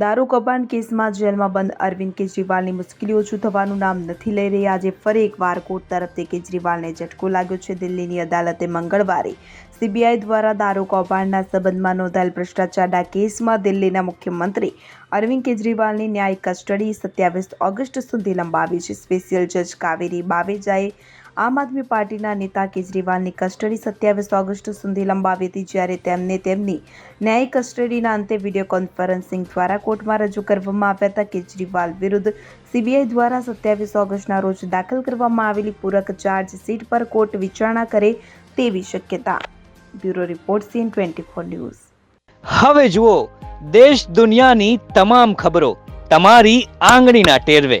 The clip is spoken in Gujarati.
દારૂ કૌભાંડ કેસમાં જેલમાં બંધ અરવિંદ કેજરીવાલની મુશ્કેલીઓ ઓછું થવાનું નામ નથી લઈ રહી. આજે ફરી એકવાર કોર્ટ તરફથી કેજરીવાલને ઝટકો લાગ્યો છે. દિલ્હીની અદાલતે મંગળવારે સીબીઆઈ દ્વારા દારૂ કૌભાંડના સંબંધમાં નોંધાયેલ ભ્રષ્ટાચારના કેસમાં દિલ્હીના મુખ્યમંત્રી અરવિંદ કેજરીવાલની ન્યાયિક કસ્ટડી સત્યાવીસ ઓગસ્ટ સુધી લંબાવી છે. સ્પેશિયલ જજ કાવેરી બાવેજાએ આમ આદમી પાર્ટીના નેતા કેજરીવાલની કસ્ટડી સત્યાવીસ ઓગસ્ટ સુધી લંબાવી હતી, જ્યારે તેમને તેમની ન્યાયિક કસ્ટડીના અંતે વીડિયો કોન્ફરન્સિંગ દ્વારા કોર્ટમાં રજૂ કરવામાં આવ્યા હતા. કેજરીવાલ વિરુદ્ધ સીબીઆઈ દ્વારા સત્યાવીસ ઓગસ્ટના રોજ દાખલ કરવામાં આવેલી પૂરક ચાર્જશીટ પર કોર્ટ વિચારણા કરે તેવી શક્યતા. Bureau report CN twenty four news. હવે જુઓ, દેશ દુનિયાની તમામ ખબરો, તમારી આંગળીના ટેરવે.